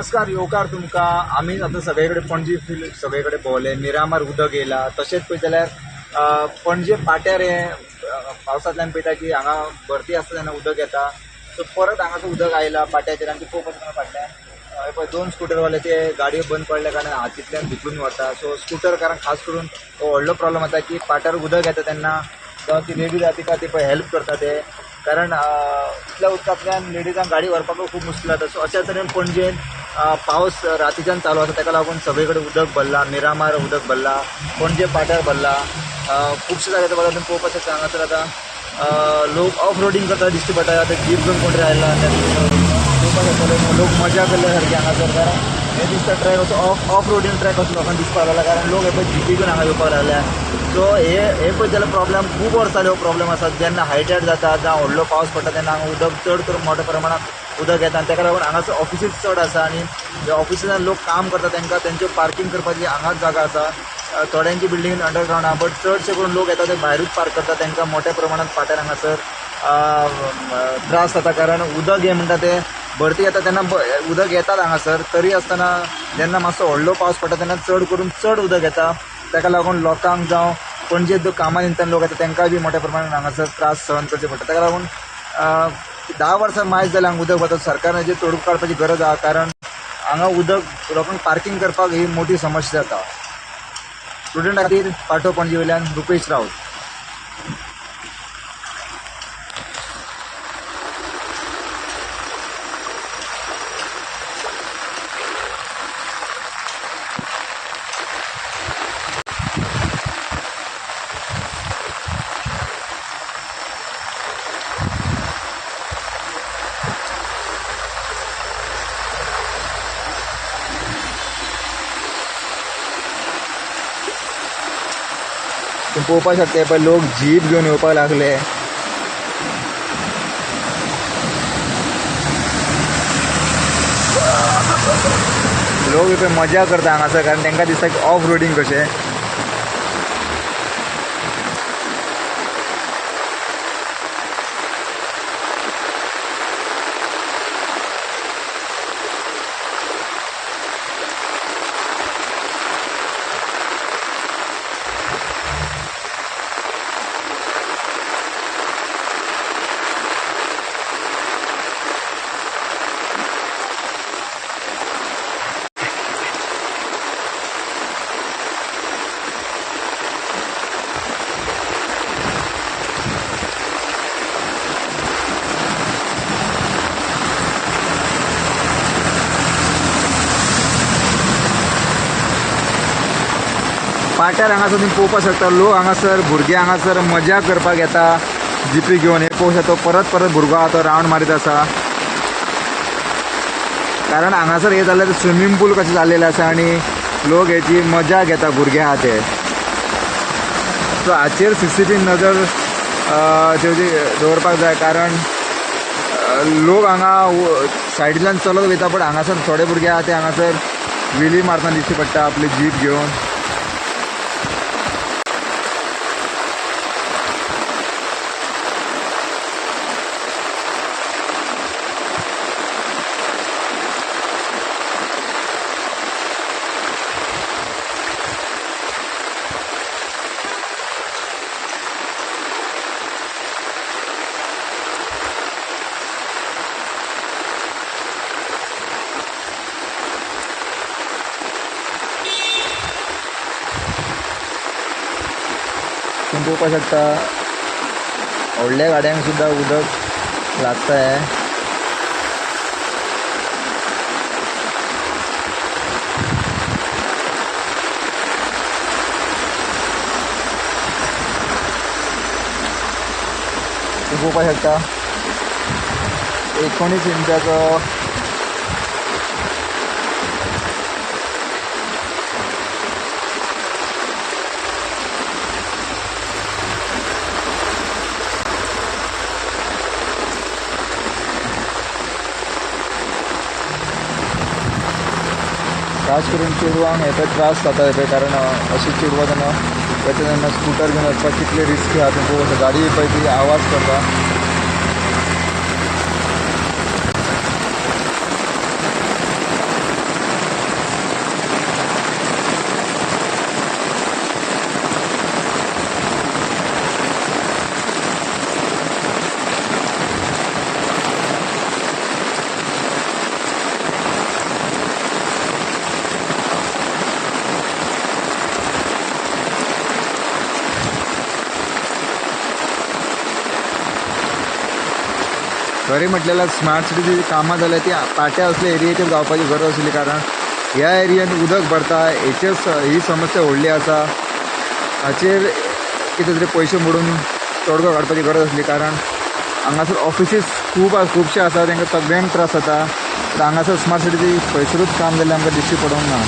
नमस्कार येवकार तुमकां. आमी आतां सगळे कडेन पणजी फील सगळे कडेन भोंवले मिरामार उदक येयला. तशेंच पळयत जाल्यार पणजे पाट्यार हें पावसांतल्यान पळयता की हांगा भरती आसता तेन्ना उदक येता. सो परत हांगासर उदक आयला पाट्याचेर आनी पळोवपाक फाटल्यान हे पळय दोन स्कुटरवाले ते गाडयो बंद पडल्या कारणान हातींतल्यान भितरून वता सो स्कुटरकारांक खास करून हो व्हडलो प्रॉब्लम जाता की पाट्यार उदक येता तेन्ना जावं ती लेडीज आहा तिका ते पळय हेल्प करता ते. कारण इतल्या उदकांतल्यान लेडीजांक गाडी व्हरपाक खूब मुश्कील जाता. सो अशा तरेन पणजेन पाऊस पावस रातीच्यान चालू आसा ताका लागून सगळे कडेन उदक भरला मिरामार उदक भरला पणजे पाट्यार भरला. खुबशे जागे बघा तुम्ही पळोवपाक शकता हांगासर आतां लोक ऑफ रोडींग करता दिश्टी पडटा आतां जीप घेवन कोण आयला पळोवपाक शकतले लोक मजा केल्ले सारकी हांगासर कारण हे दिसता ट्रॅक असो ऑफ ऑफ रोडींग ट्रॅक असो लोकांक दिसपाक लागला कारण लोक हे पळय जिपी घेवन हांगा येवपाक लागल्या सो हे हे पळय जाल्यार प्रॉब्लेम खूब वर्सां हो प्रॉब्लेम आसा जेन्ना हायटायड जाता जावं व्हडलो पावस पडटा तेन्ना हांगा उदक चड करून मोठ्या प्रमाणांत उदक येता आनी ताका लागून हांगासर ऑफिसीस चड आसा आनी जे ऑफिसांत लोक काम करता तांकां तेंच्यो पार्किंग करपाची हांगाच जागा आसा थोड्यांची बिल्डींग अंडरग्रावंड आहा. बट चडशे करून लोक येता ते भायरूच पार्क करता तांकां मोठ्या प्रमाणांत फाट्यार हांगासर त्रास जाता कारण उदक हें म्हणटा तें भरती येता तेन्ना उदक येतात हांगासर तरी आसतना जेन्ना मातसो व्हडलो पावस पडटा तेन्ना चड करून चड उदक येता. ताका लागून लोकांक जावं पणजे कामा निमतान लोक येता तांकांय बी मोठ्या प्रमाणान हांगासर त्रास सहन करचे पडटा ताका लागून दहा धा वर्सां मायज जाल्यार हांगा उदक वता सरकारान हेजेर तोडूक काडपाची गरज आहा कारण हांगा उदक लोकांक पार्किंग करपाक ही मोठी समस्या जाता. स्टुडंट खातीर पाठो पणजे वयल्यान रुपेश रावत पळोवपाक शकता पळय लोक जीप घेवन येवपाक लागले लोक मजा करता हांगासर कारण तांकां दिसता की ऑफ रोडींग कशें पाट्यार हांगासर तुम्ही पळोवपाक शकता लोक हांगासर भुरगे हांगासर मजा करपाक येता जिपी घेवन हे पळोवंक शकता तो परत परत भुरगो आहा तो रावंड मारीत आसा. कारण हांगासर हे जाल्यार स्विमींग पूल कशें जाल्लेलें आसा आनी लोक हेची मजा घेता भुरगे आहा ते. सो हाचेर सीसीटीव्ही नजर अ, दवरपाक जाय कारण लोक हांगा सायडीतल्यान चलत वयता पण हांगासर थोडे भुरगे आहा ते हांगासर विली मारतना दिश्टी पडटा आपली जीप घेवन पोवपाक शकता. व्हडल्या गाड्यांक सुद्दां उदक लागता हे पोवपाक शकता. एकोणीस इंचाचो खास करून चेडवांक हेचो त्रास जाता हे पळय कारण अ, अशी चेडवां जेन्ना वयता तेन्ना स्कुटर घेवन वचपाक कितले रिस्की आहा तुमकां पळोवंक गाडी पळय ती आवाज करता. खरें म्हटल्यार स्मार्ट सिटीची जी कामां जाल्या ती पाट्या असल्या एरियेचेर जावपाची गरज आसली कारण ह्या एरियेन उदक भरता हेचेर ही समस्या व्हडली आसा हाचेर कितें तरी पयशे मोडून तोडगो काडपाची गरज आसली कारण हांगासर ऑफिसीस खूब आसा खुबशे आसा तांकां सगळ्यांक त्रास जाता हांगासर स्मार्ट सिटीची खंयसरूच काम जाल्यार आमकां दिश्टी पडूंक ना.